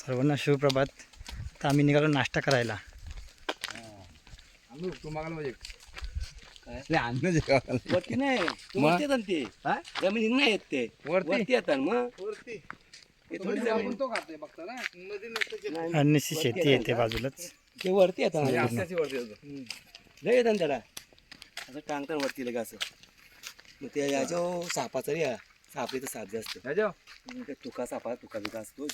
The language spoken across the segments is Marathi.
सर्वांना शिवप्रभात तर आम्ही निघालो नाश्ता करायला. वरती नाही. ते मग? वरती येतात ते. काय? जमिनीत नाही येत ते. वरती? येतात मग? वरती. ते थोडी जमीन तो खातोय बघता ना. नदी नसतं नाही, अन्नची शेती येते बाजूलाच. ते वरती येतात म्हणजे लय येतात त्याला असं टांगतात वरती लगे असं. मग ते याच्या सापाचं रे साप तर साप जास्त. तुका सापा तुका बिका असतो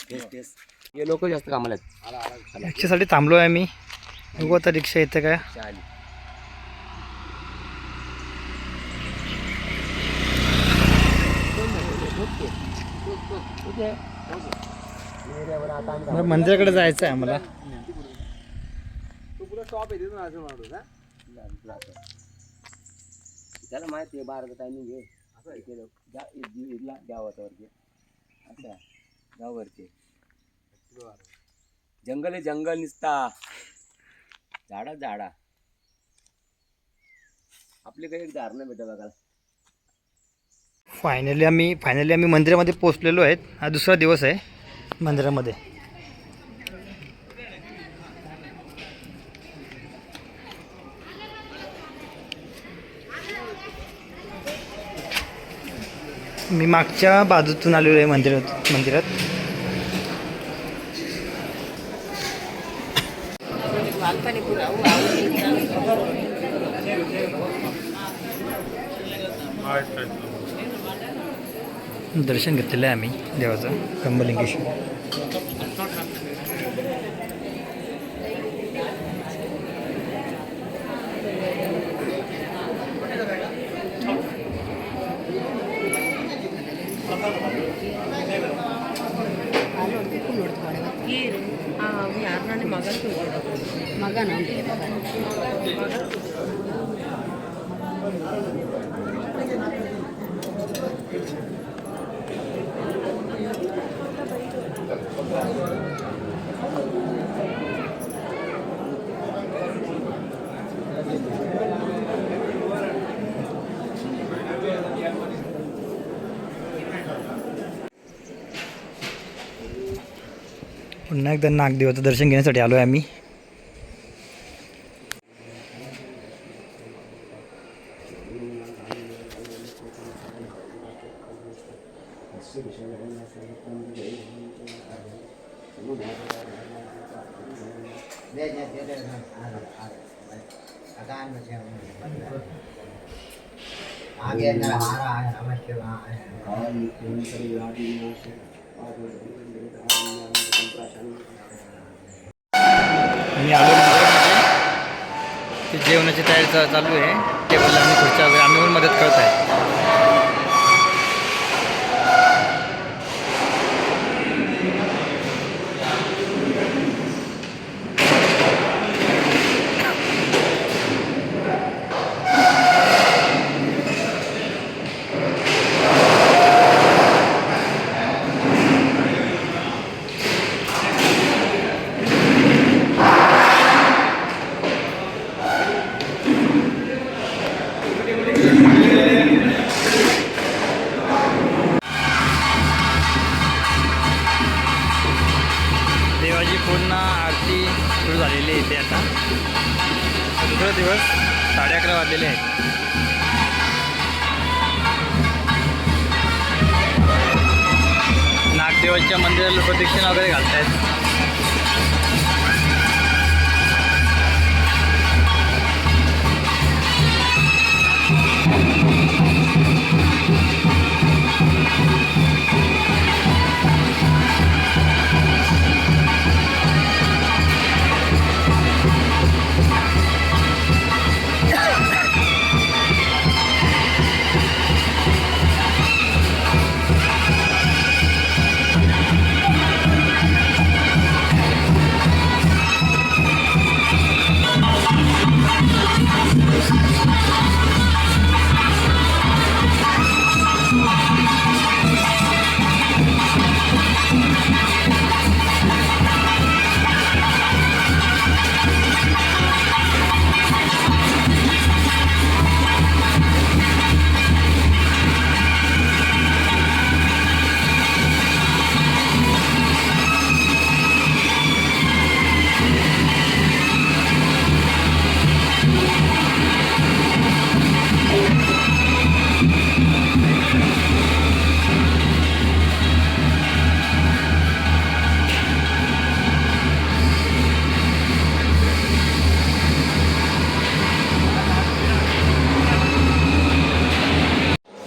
हे लोक जास्त कामाला आहेत. आला आला रिक्षासाठी थांबलो आहे आम्ही. बघू आता रिक्षा येते काय. आली मला मंदिराकडे जायचं आहे आम्हाला. तू पुढे स्टॉप येते ना असं म्हणतो ना त्याला माहिती आहे बाराचा टायमिंग आहे. इथे जा- इ- इथला गावाचा वरती अच्छा गावावरती जंगल आहे जंगल निसता. झाडा झाडा. आपले काही एक झाड नाही भेटत बघायला. फायनली आम्ही फायनली आम्ही मंदिरामध्ये पोचलेलो आहेत. हा दुसरा दिवस आहे मंदिरामध्ये. मी मागच्या बाजूतून आलेलो आहे मंदिरात मंदिरात. दर्शन घेतलेलं आहे आम्ही देवाचं कंबलिंगेश्वर ಮಗನ पुन्हा एकदा नागदेवाचं दर्शन घेण्यासाठी आलो आहे आम्ही मी आलो ते जेवणाची तयारी चालू आहे. टेबल आणि खुर्च्या वगैरे आम्ही पण मदत करत आहे.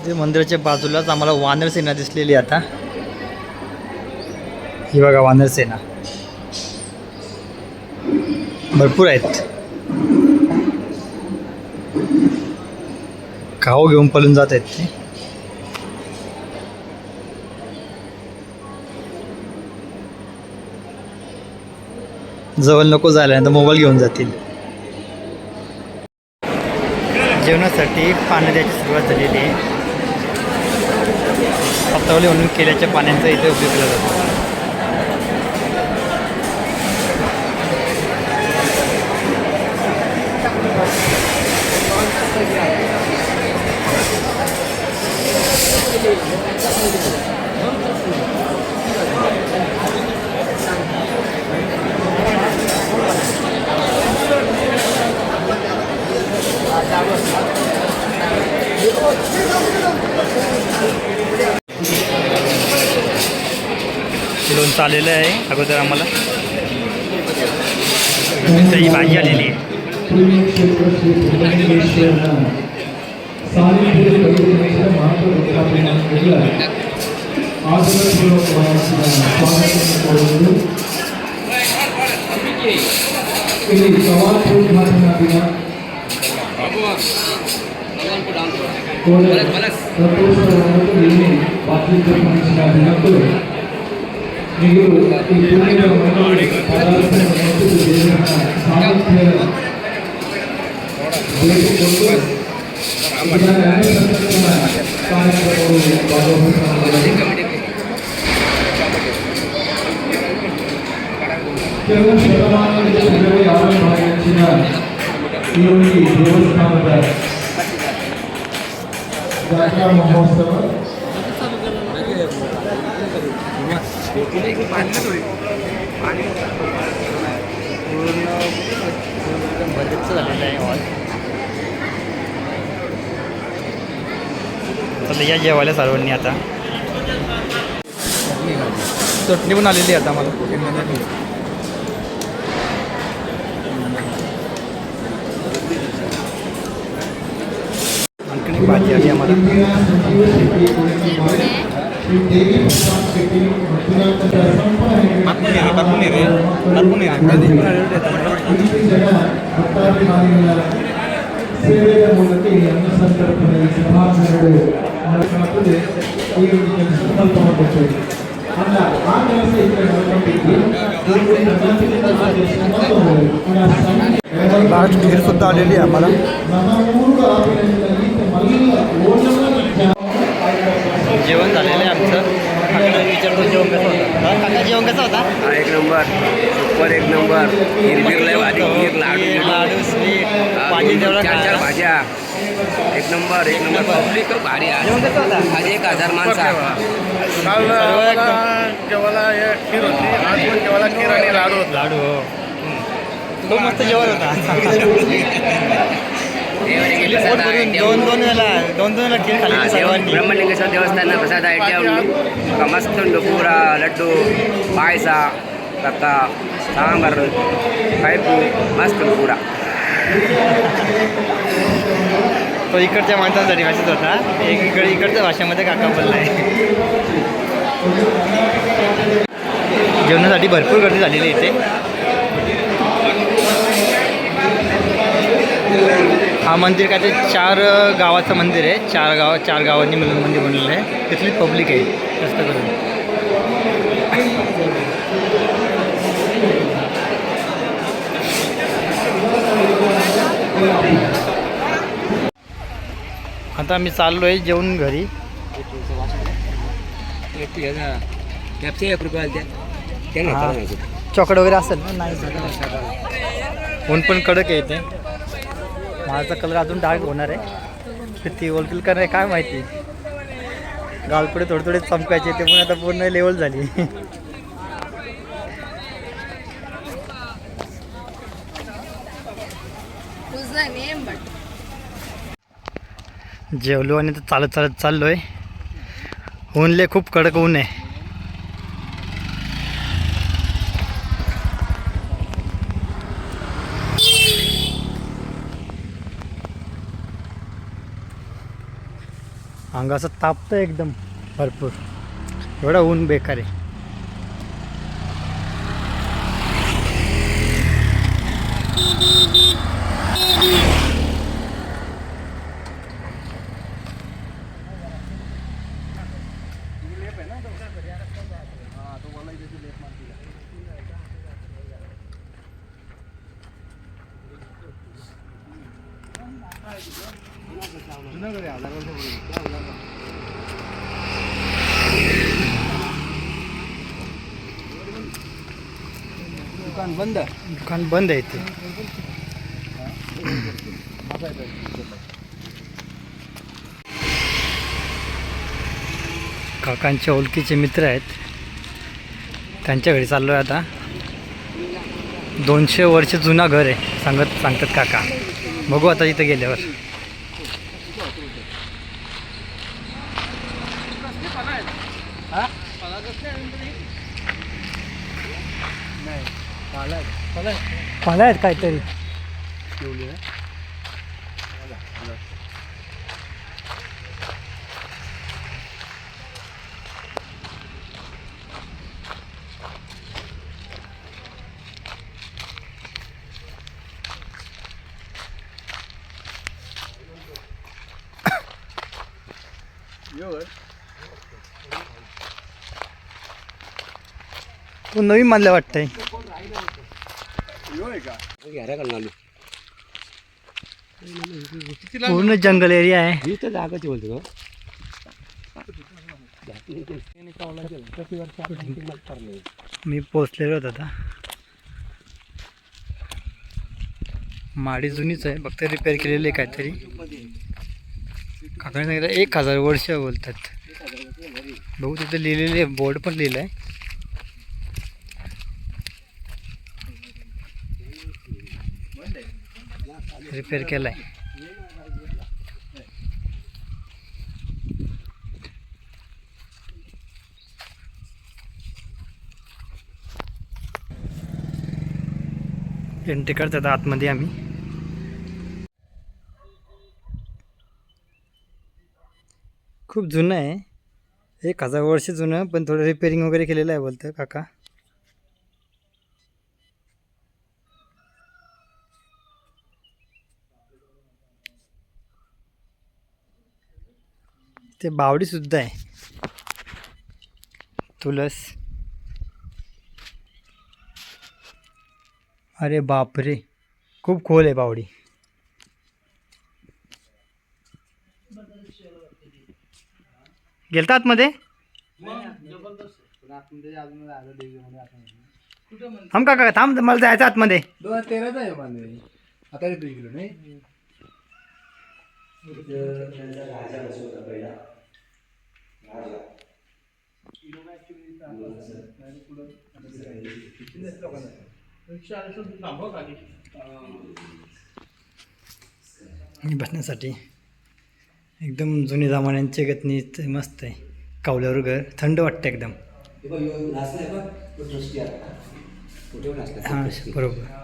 ते मंदिराच्या बाजूलाच आम्हाला वानरसेना दिसलेली आता. ही बघा वानरसेना भरपूर आहेत. खाऊ घेऊन पळून जात आहेत ते. जवळ नको झाल्यानंतर तर मोबाईल घेऊन जातील. जेवणासाठी पाणी द्यायची सुरुवात झालेली आहे. पत्रावली म्हणून केल्याच्या पाण्याचा इथे उपयोग केला जातो. लोणचं आलेलं आहे अगोदर आम्हाला. ही भाजी आलेली आहे. మీరు ఈ పూజలో తెలుగు శతమానానికి ఇరవై ఆరు మహోత్సవం. एकदम बंदच झालेलं आहे हॉल. चला या जेवायला सर्वांनी आता. चटणी पण आलेली आहे आता मला. आणखी भाजी आली आम्हाला. ಸೇವೆಯ ಮೂಲಕ ಈ ಅನ್ನ ಸಂತರ್ಪಣೆ ಸಮಾಜಗಳು ನಡೆಸಲಾಗುತ್ತದೆ ಈ ಒಂದು ಕೆಲಸ ಸ್ವಲ್ಪ ಮಾಡಬೇಕು ಅಲ್ಲ ಆ ಕೆಲಸ ಈ ಕಡೆ ಮಾಡ್ಕೊಂಡಿದ್ದು ಇವರು ನಮ್ಮೊಂದಿಗೆ ಆ ಕೆಲಸ ಮತ್ತು लास्ट खीरसुद्धा आलेली आहे आम्हाला ನಮ್ಮ ಮೂರು ಆಪಿನಲ್ಲಿ ಮಲ್ಲ ಓನಲ್ಲ जेवण झालेलं आहे आमचं काकाला विचारतो जेवण कसं होतं? काका जेवण कसं होता? हा एक नंबर. सुपर एक नंबर. हिरवीर लय भारी खीर लाडू स्वीट हा, भाजी दोन- तेवढा चार चार खायला. भाज्या. एक नंबर एक नंबर. पब्लिक भारी आहे. जेवण कसं होता? आज एक हजार माणसं. काल सर्व एकदम- जेवायला हे खीर होती. आज पण जेवायला खीर आणि लाडू होता. लाडू हो. खूप मस्त जेवण होता. पोट भरून दोन दोन वेळा दोन दोन वेळा खीर खाल्ली सर्वांनी ಬ್ರಹ್ಮಲಿಂಗೇಶ್ವರ ದೇವಸ್ಥಾನ ಪ್ರಸಾದ ಐಟೆ ಉಂಟು ಮಸ್ತ್ ಉಂಟು ಪೂರ ಲಡ್ಡು ಪಾಯಸ ತಕ್ಕ ಸಾಂಬಾರು ಪೈಪು ಮಸ್ತ್ ಉಂಟು ಪೂರ तो इकडच्या माणसांसाठी भाषेत होता एक इकडे इकडच्या भाषेमध्ये काका बोललाय जेवणासाठी भरपूर गर्दी झालेली आहे इथे हा मंदिर काय ते चार गावाचं मंदिर आहे. चार गाव चार गावांनी मिळून मंदिर बनलेलं आहे. तिथली पब्लिक आहे. जास्त करून. आता मी चाललो आहे जेवण घरी चॉकड वगैरे असेल ना? नाही. ऊन पण कडक आहे ते माझा कलर अजून डार्क होणार आहे. ती ओळखील करणार काय माहिती? गालपुढे थोडे थोडे चमकायचे ते पण आता पूर्ण लेवल झाली. जेवलो आणि तर चालत चालत चाललो आहे ऊनले खूप कडक ऊन आहे. अंगाचं तापतं एकदम भरपूर. एवढा ऊन बेकार आहे. दुकान बंद. दुकान बंद आहे ते काकांच्या ओळखीचे मित्र आहेत. त्यांच्या घरी चाललो आहे आता. दोनशे वर्ष जुना घर आहे सांगत सांगतात काका. बघू आता इथं गेल्यावर. पाला आहेत काहीतरी. तो नवीन मानलं वाटतंय. पूर्ण जंगल एरिया आहे. इथं जागाची बोलतो मी पोचलेलो होतो आता. माडी जुनीच आहे. फक्त रिपेअर केलेली आहे काहीतरी. काकाने सांगितलं एक हजार वर्ष बोलतात. बघू तिथे लिहिलेले बोर्ड पण लिहिलं आहे रिपेअर केला आहे एंट्री करतात आतमध्ये आम्ही. खूप जुनं आहे. एक हजार वर्ष जुनं पण थोडं रिपेअरिंग वगैरे केलेलं आहे बोलतं काका. ते बावडीसुद्धा आहे. तुलस. अरे बापरे. खूप खोल आहे बावडी. गेलता आतमध्ये? थांब काका थांब मला जायचं आतमध्ये. दोन हजार तेराचा आहे आता येतो इकडे नाही? आणि बसण्यासाठी एकदम जुनी जमान्यांचे गतनी मस्त आहे. कावल्यावर घर थंड वाटतं एकदम. हां बरोबर.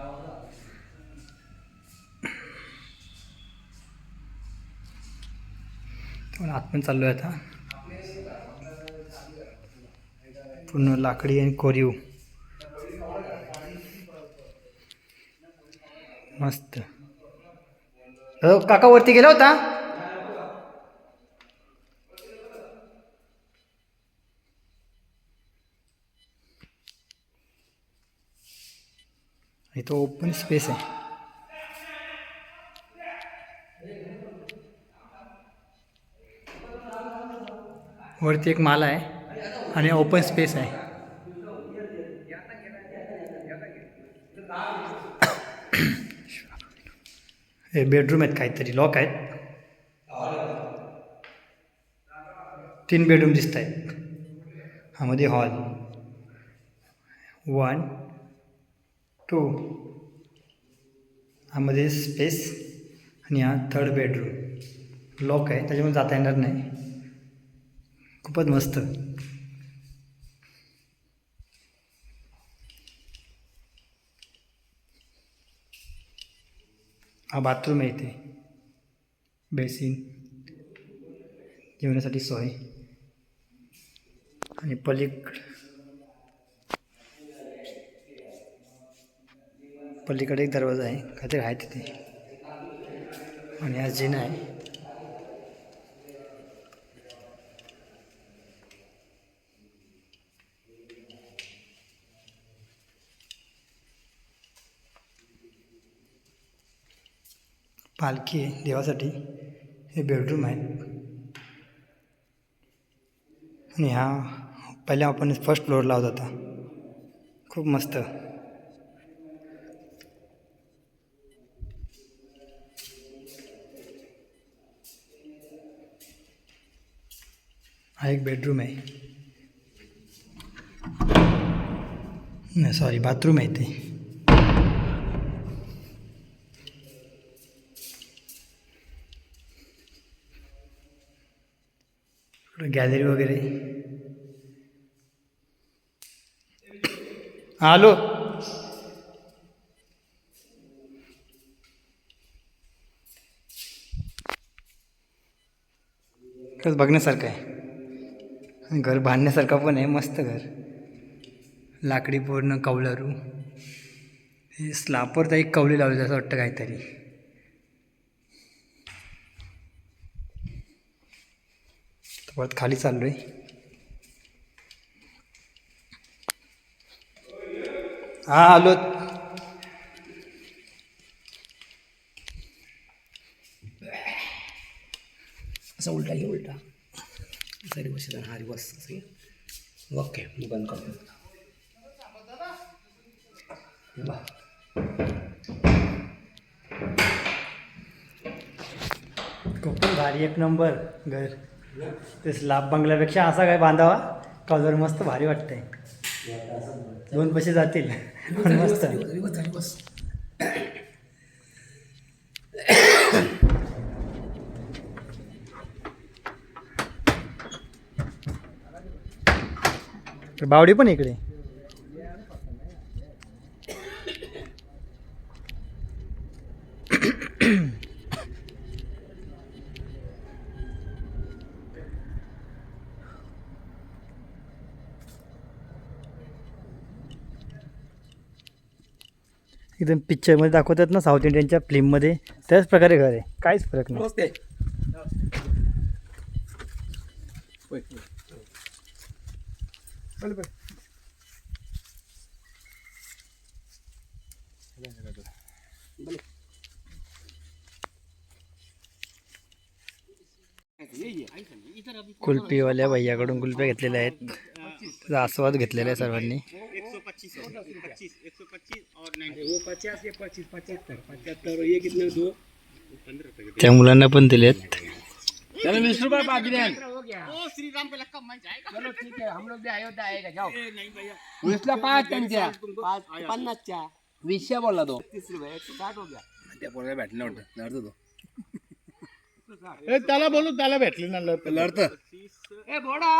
पण आत पण चाललो आहे आता. पूर्ण लाकडी आणि कोरीव. मस्त. काका वरती गेला होता? इथं ओपन स्पेस आहे. वरती एक माला आहे आणि ओपन स्पेस आहे. हे बेडरूम आहेत काहीतरी लॉक आहेत. तीन बेडरूम दिसत आहेत ह्यामध्ये हॉल वन टू मध्ये स्पेस आणि हा थर्ड बेडरूम लॉक आहे त्याच्यामुळे जाता येणार नाही. खूपच मस्त. हा बाथरूम आहे इथे. बेसिन. जेवणासाठी सोय. आणि पलीकड पलीकडे एक दरवाजा आहे. काहीतरी आहे तिथे. आणि हा जिना आहे. पालखी आहे देवासाठी. हे बेडरूम आहे आणि हा पहिल्या आपण फर्स्ट फ्लोअरला होता आता. खूप मस्त. हा एक बेडरूम आहे. नाही सॉरी बाथरूम आहे ते. गॅलरी वगैरे? हा, हॅलो खरंच बघण्यासारखं आहे. घर बांधण्यासारखं पण आहे मस्त घर. लाकडी पूर्ण कौलारू. हे स्लापर तर एक कवली लावली असं वाटतं काहीतरी. परत खाली चाललोय. हा आलो. असं उलटा घे उलटा. सरी बस हारी बस असं ओके मी बंद करतो. बा खूप भारी एक नंबर घर. ते स्लाब बंगल्यापेक्षा असा काय बांधावा? कलर मस्त भारी वाटतंय. दोन पैसे जातील. पण मस्त. बावडी पण इकडे. एकदम पिक्चरमध्ये दाखवतात ना साऊथ इंडियनच्या फिल्ममध्ये त्याच प्रकारे घर आहे. काहीच फरक नाही. कुल्फीवाल्या भैयाकडून कुल्फ्या घेतलेल्या आहेत. त्याचा आस्वाद घेतलेला आहे सर्वांनी. त्या मुलांना पण दिलेत. चलो बीस रुपये पाँच दिन चलो ठीक है हम लोग भी अयोध्या आएगा जाओ. वीसला पाच त्यांच्या. पाच पन्नासच्या. वीसशे बोलला तो. तीस रुपये साठ हो गया. त्या पोराला भेटलं नव्हतं लढतो तो. त्याला बोलू त्याला भेटली ना लढत. ए बोडा.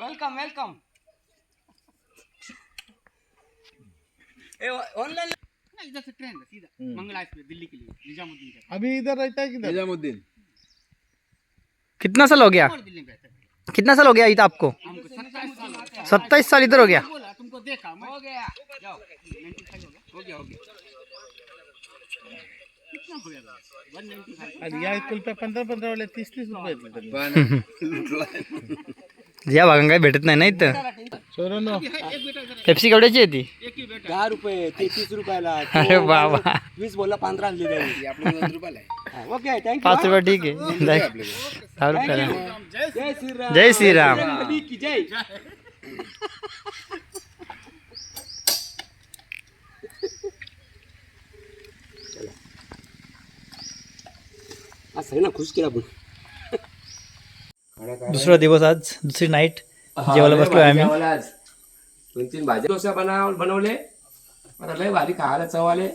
वेलकम वेलकम ऑनलाइन इधर से ट्रेन है सीधा मंगला एक्सप्रेस दिल्ली के लिए निजामुद्दीन अभी इधर रहता है किधर निजामुद्दीन कितना साल हो गया कितना साल हो गया इधर आपको सत्ताईस साल इधर हो गया बोला तुमको देखा हो गया हो गया हो गया कितना हो गया पंधरा पंधरा वाले तीस तीस त्यांना. या काही भेटत नाही ना इथं? सोनं पेप्सी केवढ्याची आहे ती? ही बेटा दहा रुपये तेहतीस रुपयाला. अरे बाबा. वीस बोलला पंधरा आणले आहे. ओके थँक्यू पाच रुपये ठीक आहे. दहा रुपयाला. जय श्रीराम. जय असं आहे ना खुश केला आपण. दुसरा दिवस आज दुसरी नाईट जेवायला बसलोय आम्ही. आज. दोन तीन भाज्या डोसा बनव बनवले. आता लय भारी खायला चव आले.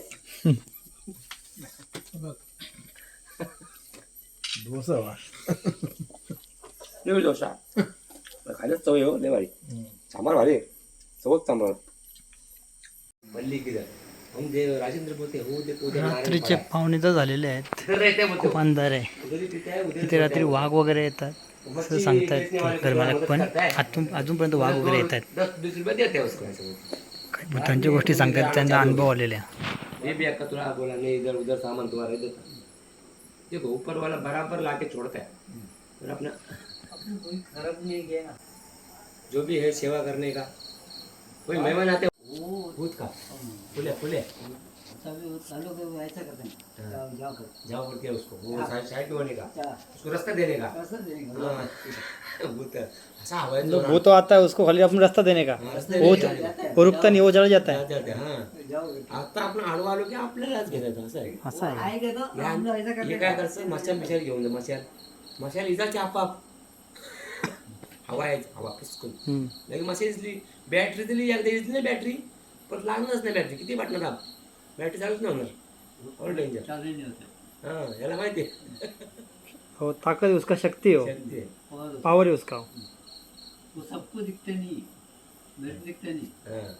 लय डोसा. खायला चव येऊ लय भारी. सांबार भारी. चवच सांबार. राजेंद्र बोलते हो रात्रीचे पाहुणे तर झालेले आहेत. हैं खूप अंधार आहे. ही है इथे रात्री वाघ वगैरे येतात. असं सांगतायत ते घरमालक पण अजून अजूनपर्यंत वाघ वगैरे येत आहेत दस बीस रुपये देते हैं उसको ऐसे बोलते काही भूतांच्या गोष्टी सांगतात त्यांचा अनुभव आलेल्या ये भी अक्का तुला बोला नहीं इधर उधर सामान तुम्हारा इधर देखो ऊपर वाला बराबर लाके छोड़ता है और अपना खराब नहीं ना जो भी है सेवा करने का। कोई मेहमान आते भूत का? खुले खुले चालू को ऐसा करते हैं। जाओ जाओ कर। जाओ बोल के उसको वो साइड साइड में होने का। उसको रास्ता देने का। हाँ, भूत ऐसा हवा है मतलब वो तो आता है उसको खाली अपन रास्ता देने का। वो वो रुकता नहीं वो चला जाता है। जाते हाँ जाओ आता आपण आडवा की आपल्यालाच घेतात असं आहे असं आहे आएगा तो हम लोग ऐसा हे। करते काय करतं मशाल बिशाल घेऊन जा मशाल मशाल इजाची आपाप हवा आहे हवा पुसकून. लगे मशाल दिली बॅटरी दिली एकदा दिली नाही बॅटरी पण लागणारच नाही बॅटरी किती वाटणार आप बॅटरी चालूच नाही होणार ऑल डेंजर चालू नहीं होता हाँ याला माहिती आहे हो ताकत है उसका शक्ति हो शक्ती आहे. और पावर है उसका वो सबको दिखते नहीं मेरे को दिखते नहीं हाँ.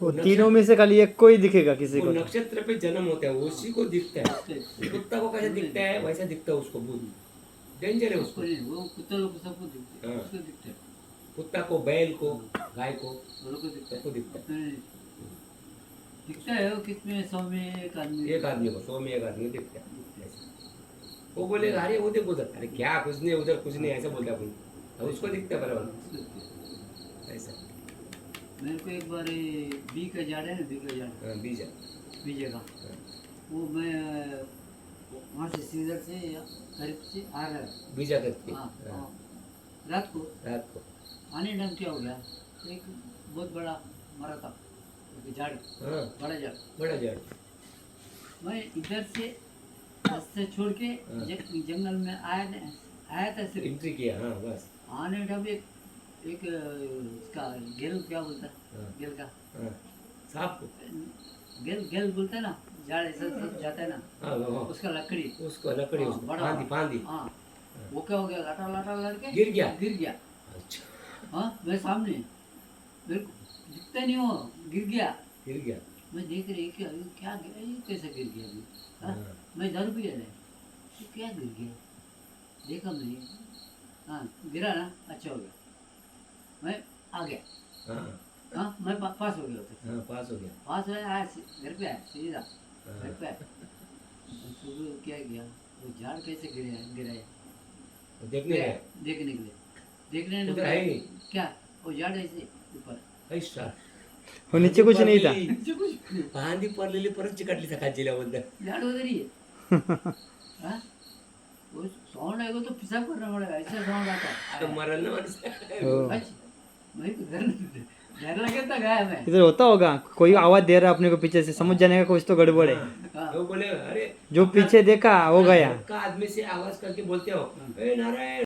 वो तीनों में से खाली एक को ही दिखेगा किसी वो को नक्षत्र पे जन्म होता है उसी को दिखता है कुत्ता को कैसे दिखता है वैसा दिखता है उसको भूत डेंजर है उसको उसको नहीं वो कुत्ते लोग को सबको दिखते हाँ। उसको दिखते कुत्ता को बैल को गाय को सबको दिखता अपने नहीं दिखते। दिखता है वो कितने सौ में एक आदमी एक आदमी को सौ में एक आदमी दिखता है। वो बोलेगा अरे वो देखो उधर अरे क्या? कुछ नहीं उधर कुछ नहीं ऐसा बोलता अपन और उसको दिखता है बराबर। ऐसा। मेरे को एक बार बी का झाड़ है ना बी का झाड़ हाँ, बीज है बीजे का वो मैं वहाँ से सीधर से करीब से आ रहा है। बीजा करके। हाँ, हाँ, हाँ। रात को? रात को। आने टाइम क्या हो गया। एक बहुत बड़ा मरा था झाड़। हाँ। बड़ा झाड़। बड़ा जड़ मैं इधर से रास्ते छोड़ के हाँ। जंगल में आया था आया था सिर्फ़। एंट्री किया हाँ बस। आने टाइम एक एक इसका गेल क्या बोलता है? हाँ। गेल का। हाँ। सांप को। गेल गेल बोलते हैं ना झाड़ ऐसा सब जाता है ना हाँ हाँ उसका लकड़ी। उसको लकड़ी हाँ, उसको। बड़ा फांदी फांदी। हाँ। वो क्या हो गया? लाटा लाटा लड़के गिर गया? गिर गया। अच्छा। हाँ मैं सामने। मेरे को दिखता नहीं वो गिर गया। गिर गया। मैं देख रही क्या ये क्या गिरा ये कैसे गिर गया अभी? हाँ? हाँ। मैं दारू पी रहा ये क्या गिर गया? देखा नहीं हाँ गिरा ना अच्छा हो गया। मैं आ गया। हाँ। हाँ मैं पा, पास हो गया उधर। हाँ पास हो गया। पास में आया घर पे आया सीधा। घर हाँ, पे आया। सुबह क्या किया? वो झाड़ कैसे गिरा गिराया वो देखने गया देखने के लिए। देखने है ही क्या? वो झाड़ ऐसे ऊपर। ऐसा. वो नीचे कुछ नहीं था. नीचे कुछ नहीं। फांदी पडलेली परत चिकटली सकाळची बद्दल झाड़ उधर ही है? हाँ? वो साउंड आएगा तो पिसाब करना पड़ेगा ऐसा साउंड आता. है मरण ना माणूस. हो. अच्छा, मैं तो घर घर लगे था गया मैं इधर होता होगा. कोई आवाज़ दे रहा है अपने को पीछे से. समझ जाने का कुछ तो गड़बड़ है. हाँ, वो बोले अरे जो पीछे देखा हो गया. का आदमी से आवाज़ करके बोलते हो ए नारायण.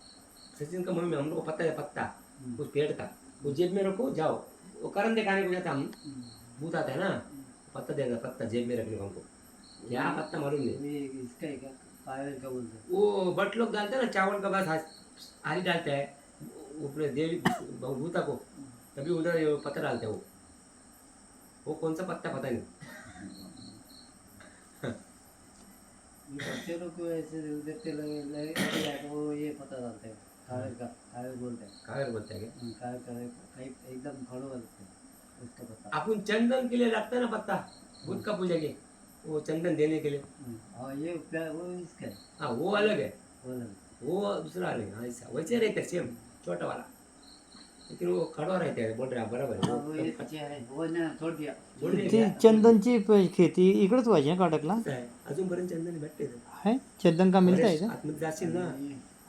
सचिन का मम्मी हम लोग को पता है पत्ता। उस पेड़ का। वो जेब में रखो जाओ। वो करन दिखाने को जाता हम भूत आता है ना पत्ता देगा पत्ता जेब में रखने को हमको क्या पत्ता मालूम नहीं इसका है क्या वो बट लोग डालते हैं ना चावल का बस हारी डालता है ऊपर देवी भूता को तभी उधर पत्ता डालते हैं वो वो कौन सा पत्ता पता नहीं बच्चे लोग को ऐसे लगे लगे लगे वो ये पता डालते हैं कायल का बोलते हैं काय बोलते हैं हम्म, कायल का एक- एकदम खड़ो बोलते हैं उसका पता अपन चंदन के लिए लगता है ना पत्ता? भूत का पूजा के वो चंदन देने के लिए हम्म, और ये वो इसका. है हाँ वो अलग है वो अलग। वो दूसरा अलग है हाँ, ऐसा. वैसे रहता है सेम छोटा वाला. लेकिन वो खड़ा रहता है बोल रहे हैं बराबर है हाँ, वो ये पीछे है. वो ना छोड़ दिया. छोड़ दिया. ती चंदनची प- खेती इकडेच व्हायची ना काटकला? ऐसा है अजूनपर्यंत चंदन भेटते इथं. है चंदन का मिलता है अरे, का? आतमध्ये जाशील ना.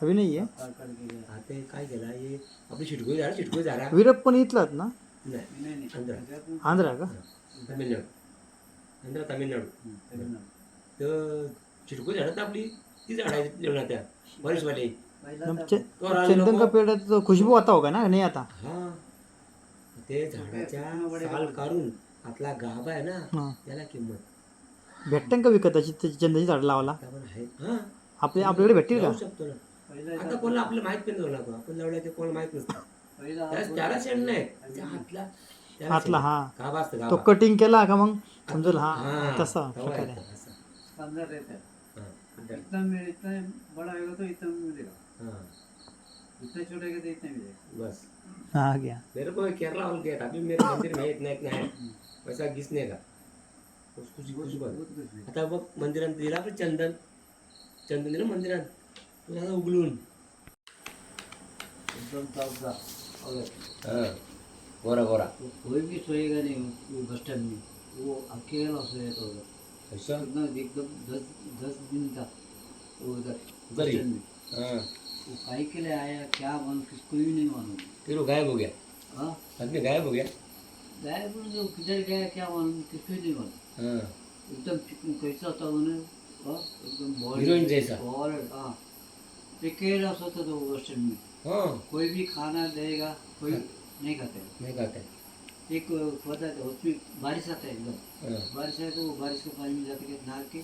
अभी नहीं है आता काय केला हे आपली शिटकोई झाड शिटकोई झाडा वीरप पण इथलाच ना? नाही नहीं नहीं आंध्र. का? तमिळनाडू. आंध्र तमिळनाडू. तर आपली ती झाड आहे जेवणात त्या बरेचवाले चंदन का. पेड़ है तो खुशबू आता होगा ना? नहीं आता? हा. ते झाडाच्या साल काढून आपला गाभा आहे ना हा. त्याला किंमत. भेटते का विकत अशी त्याची चंदनची झाड लावायला? आहे. हा. आपल्या आपल्याकडे भेटतील का? लावू शकतो ना. आता कोणाला आपल्याला माहीत पण लागतो आपण लावल्या ते कोणाला माहीत नसतं. त्याला त्याला शेण नाही. त्या हातला त्याला हा. गाभा असतं तो गाभा कटिंग केला का मग? समजेल हा. हा, तसा तवा प्रकारे येतं, असं. अंदर रहता है. हा, अंदर. इतना मिल इतना बड़ा होगा तो इतना मिलेगा हा, इतना छोटा होगा तो इतना मिलेगा बस. हा गया मेरे को केरला वाले गया था अभी मेरे मंदिर में इतना इतना है। वैसा घिसने का। कुछ बन कुछ आता बघ मंदिरात दिला पण चंदन? चंदन दिलं मंदिरात? उगलून एकदम हा. गोरा गोरा तो कोई भी सोएगा नहीं वो बस स्टैंड में वो अकेला सोएगा होगा अच्छा. कितना एकदम दस दस दिन था वो उधर बस उधर ही? स्टैंड में हाँ वो काहे के लिए आया? क्या मालूम किसको भी नहीं मालूम फिर वो गायब हो गया. हाँ? आदमी गायब हो गया. गायब हो गया, किधर गया क्या मालूम किसको भी नहीं मालूम हाँ. एकदम कैसा था उन्हें हाँ, एकदम हीरोइन जैसा। बॉडी हाँ. अकेला सोता था वो बस स्टैंड में। हाँ। कोई भी खाना देगा कोई नहीं खाते। नहीं खाता। है एक पता है उसमें बारिश आता है एकदम। हाँ, बारिश आए तो वो बारिश के पानी में जाते नहा के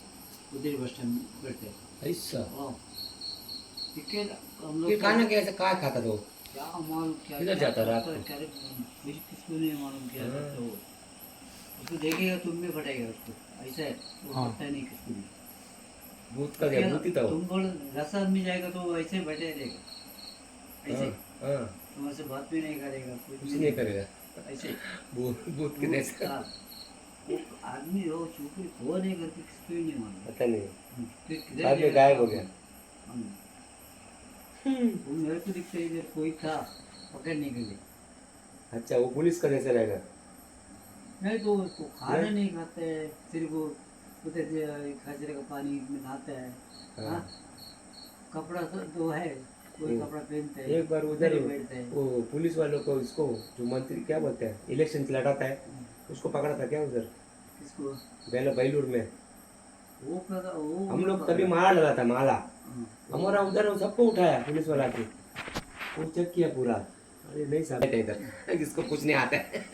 उधर स्टैंड में बैठते हैं। ऐसा। हाँ। हम लोग खाना कैसे कहा खाता वो? क्या मालूम क्या किधर जाता है? क्या मुझे किसको नहीं मालूम क्या हाँ। करता वो। उसको देखेगा तुम भी फटेगा उसको। ऐसा है। वो हाँ। नहीं किसको भी। भूत का क्या भूत ही था तुम बोल रसा में जाएगा तो ऐसे ही बैठे रहेगा ऐसे. हाँ हाँ. तुमसे बात भी नहीं करेगा कुछ नहीं करेगा. ऐसे. भूत भूत के जैसा. हाँ। वो आदमी हो चूंकि वो नहीं करके किसको भी नहीं मालूम पता नहीं. बाद में गया, गायब हो गया? वो मेरे को दिखता है इधर कोई था पकड़ने के लिए. अच्छा वो पुलिस का जैसे रहेगा. नहीं तो उसको खाना नहीं खाते हैं सिर्फ उधर जो खजरे का पानी में नहाता है। हाँ। हाँ? कपड़ा तो, तो है कोई। कपड़ा पहनते हैं एक बार उधर ही वो पुलिस वालों को इसको जो मंत्री क्या बोलते हैं इलेक्शन लड़ाता है उसको पकड़ा था क्या उधर? किसको? बेला बैलूर में। वो वो हम लोग तभी माला लगा था माला। हाँ। हमारा उधर सबको उठाया पुलिस वाला के। वो चेक किया पूरा। अरे नहीं साहब। इधर। जिसको कुछ नहीं आता है।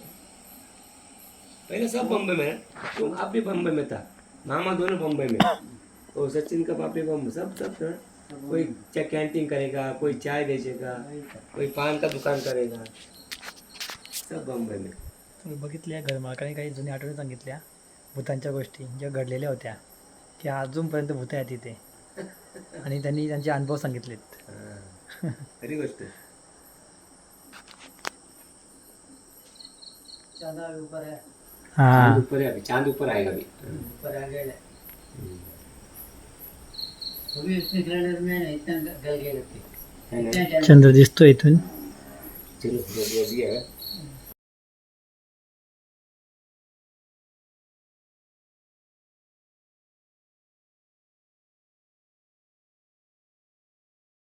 पहले सब बम्बई में है। तुम आप भी बम्बई में था। मामा दोनों बम्बई में। तो सचिन का पापी बम्बई सब सब था कोई चाहे कैंटीन करेगा कोई चाय बेचेगा कोई पान का दुकान करेगा। सब बम्बई में। तुम्ही बघितल्या घरमालकाने काही जुन्या आठवणी सांगितल्या? भूतांच्या गोष्टी ज्या घडलेल्या होत्या की अजूनपर्यंत भूत आहेत तिथे आणि त्यांनी त्यांचे अनुभव सांगितलेत. हाँ, खरी गोष्ट है ज्यादा ऊपर हां चांद ऊपर है अभी चांद ऊपर आएगा अभी ऊपर आ गया अभी ग्रेडर में इतना गल है चंद्र दिसतो इथून चलो जो भी है